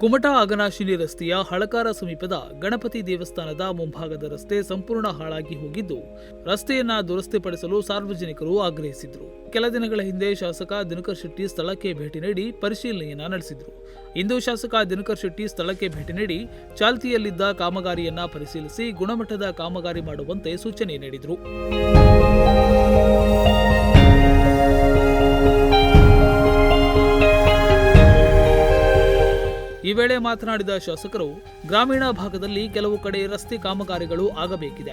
ಕುಮಟಾ ಅಗನಾಶಿನಿ ರಸ್ತೆಯ ಹಳಕಾರ ಸಮೀಪದ ಗಣಪತಿ ದೇವಸ್ಥಾನದ ಮುಂಭಾಗದ ರಸ್ತೆ ಸಂಪೂರ್ಣ ಹಾಳಾಗಿ ಹೋಗಿದ್ದು, ರಸ್ತೆಯನ್ನ ದುರಸ್ತಿಪಡಿಸಲು ಸಾರ್ವಜನಿಕರು ಆಗ್ರಹಿಸಿದ್ರು. ಕೆಲ ದಿನಗಳ ಹಿಂದೆ ಶಾಸಕ ದಿನಕರ್ ಶೆಟ್ಟಿ ಸ್ಥಳಕ್ಕೆ ಭೇಟಿ ನೀಡಿ ಪರಿಶೀಲನೆಯನ್ನ ನಡೆಸಿದ್ರು. ಇಂದು ಶಾಸಕ ದಿನಕರ್ ಶೆಟ್ಟಿ ಸ್ಥಳಕ್ಕೆ ಭೇಟಿ ನೀಡಿ ಚಾಲ್ತಿಯಲ್ಲಿದ್ದ ಕಾಮಗಾರಿಯನ್ನ ಪರಿಶೀಲಿಸಿ ಗುಣಮಟ್ಟದ ಕಾಮಗಾರಿ ಮಾಡುವಂತೆ ಸೂಚನೆ ನೀಡಿದರು. ವೇಳೆ ಮಾತನಾಡಿದ ಶಾಸಕರು ಗ್ರಾಮೀಣ ಭಾಗದಲ್ಲಿ ಕೆಲವು ಕಡೆ ರಸ್ತೆ ಕಾಮಗಾರಿಗಳು ಆಗಬೇಕಿದೆ.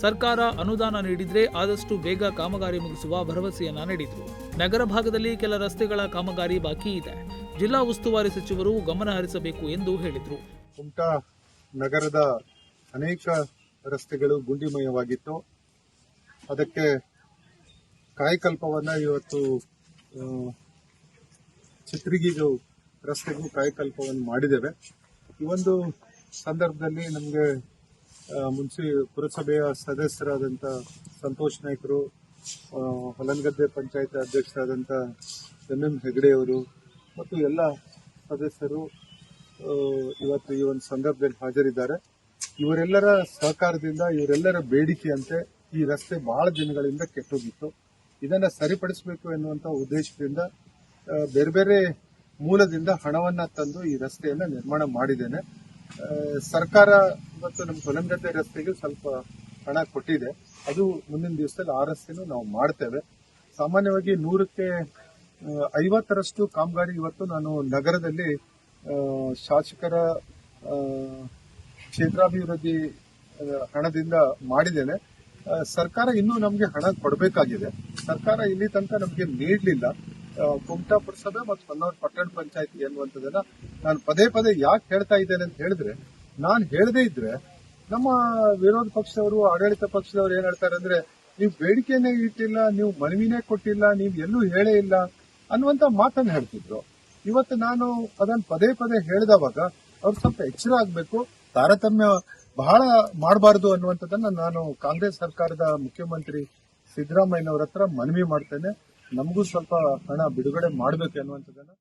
ಸರ್ಕಾರ ಅನುದಾನ ನೀಡಿದ್ರೆ ಆದಷ್ಟು ಬೇಗ ಕಾಮಗಾರಿ ಮುಗಿಸುವ ಭರವಸೆಯನ್ನ ನೀಡಿದರು. ನಗರ ಭಾಗದಲ್ಲಿ ಕೆಲ ರಸ್ತೆಗಳ ಕಾಮಗಾರಿ ಬಾಕಿ ಇದೆ. ಜಿಲ್ಲಾ ಉಸ್ತುವಾರಿ ಸಚಿವರು ಗಮನ ಹರಿಸಬೇಕು ಎಂದು ಹೇಳಿದರು. ಕುಮಟಾ ನಗರದ ಅನೇಕ ರಸ್ತೆಗಳು ಗುಂಡಿಮಯವಾಗಿತ್ತು. ಅದಕ್ಕೆ ಕಾಯಕಲ್ಪವನ್ನು ಇವತ್ತು ಆ, ಚಿತ್ರಿಗಿದು ರಸ್ತೆಗೂ ಕಾಯಕಲ್ಪವನ್ನು ಮಾಡಿದ್ದೇವೆ. ಈ ಒಂದು ಸಂದರ್ಭದಲ್ಲಿ ನಮಗೆ ಮುನ್ಸಿ ಪುರಸಭೆಯ ಸದಸ್ಯರಾದಂಥ ಸಂತೋಷ್ ನಾಯ್ಕರು ಹೊಲನಗದ್ದೆ ಪಂಚಾಯತ್ ಅಧ್ಯಕ್ಷರಾದಂಥ ಎಂ ಎಂ ಹೆಗಡೆಯವರು ಮತ್ತು ಎಲ್ಲ ಸದಸ್ಯರು ಇವತ್ತು ಈ ಒಂದು ಸಂದರ್ಭದಲ್ಲಿ ಹಾಜರಿದ್ದಾರೆ. ಇವರೆಲ್ಲರ ಸಹಕಾರದಿಂದ, ಇವರೆಲ್ಲರ ಬೇಡಿಕೆಯಂತೆ ಈ ರಸ್ತೆ ಬಹಳ ದಿನಗಳಿಂದ ಕೆಟ್ಟೋಗಿತ್ತು. ಇದನ್ನು ಸರಿಪಡಿಸಬೇಕು ಎನ್ನುವಂಥ ಉದ್ದೇಶದಿಂದ ಬೇರೆ ಬೇರೆ ಮೂಲದಿಂದ ಹಣವನ್ನ ತಂದು ಈ ರಸ್ತೆಯನ್ನ ನಿರ್ಮಾಣ ಮಾಡಿದ್ದೇನೆ. ಸರ್ಕಾರ ಇವತ್ತು ನಮ್ಮ ಹೊಲಂಗದ್ದೆ ರಸ್ತೆಗೆ ಸ್ವಲ್ಪ ಹಣ ಕೊಟ್ಟಿದೆ. ಅದು ಮುಂದಿನ ದಿವಸದಲ್ಲಿ ಆ ರಸ್ತೆನೂ ನಾವು ಮಾಡ್ತೇವೆ. ಸಾಮಾನ್ಯವಾಗಿ ನೂರಕ್ಕೆ ಐವತ್ತರಷ್ಟು ಕಾಮಗಾರಿ ಇವತ್ತು ನಾನು ನಗರದಲ್ಲಿ ಶಾಸಕರ ಕ್ಷೇತ್ರಾಭಿವೃದ್ಧಿ ಹಣದಿಂದ ಮಾಡಿದ್ದೇನೆ. ಸರ್ಕಾರ ಇನ್ನೂ ನಮಗೆ ಹಣ ಕೊಡಬೇಕಾಗಿದೆ. ಸರ್ಕಾರ ಇಲ್ಲಿ ತನಕ ನಮಗೆ ನೀಡಲಿಲ್ಲ. ಕುಮಟಾ ಪುರಸಭೆ ಮತ್ತು ಹೊನ್ನಾವರ ಪಟ್ಟಣ ಪಂಚಾಯತಿ ಎನ್ನುವಂಥದ್ದನ್ನ ನಾನು ಪದೇ ಪದೇ ಯಾಕೆ ಹೇಳ್ತಾ ಇದ್ದೇನೆ ಅಂತ ಹೇಳಿದ್ರೆ, ನಾನು ಹೇಳದೇ ಇದ್ರೆ ನಮ್ಮ ವಿರೋಧ ಪಕ್ಷದವರು, ಆಡಳಿತ ಪಕ್ಷದವರು ಏನ್ ಹೇಳ್ತಾರೆ ಅಂದ್ರೆ, ನೀವು ಬೇಡಿಕೆನೇ ಇಟ್ಟಿಲ್ಲ, ನೀವು ಮನವಿನೇ ಕೊಟ್ಟಿಲ್ಲ, ನೀವು ಎಲ್ಲೂ ಹೇಳೇ ಇಲ್ಲ ಅನ್ನುವಂತ ಮಾತನ್ನ ಹೇಳ್ತಿದ್ರು. ಇವತ್ತು ನಾನು ಅದನ್ನ ಪದೇ ಪದೇ ಹೇಳಿದವಾಗ ಅವ್ರು ಸ್ವಲ್ಪ ಎಚ್ಚರ ಆಗ್ಬೇಕು, ತಾರತಮ್ಯ ಬಹಳ ಮಾಡಬಾರದು ಅನ್ನುವಂಥದ್ದನ್ನ ನಾನು ಕಾಂಗ್ರೆಸ್ ಸರ್ಕಾರದ ಮುಖ್ಯಮಂತ್ರಿ ಸಿದ್ದರಾಮಯ್ಯನವರ ಹತ್ರ ಮನವಿ ಮಾಡ್ತೇನೆ. ನಮಗೂ ಸ್ವಲ್ಪ ಹಣ ಬಿಡುಗಡೆ ಮಾಡಬೇಕು ಅನ್ನುವಂಥದ್ದನ್ನ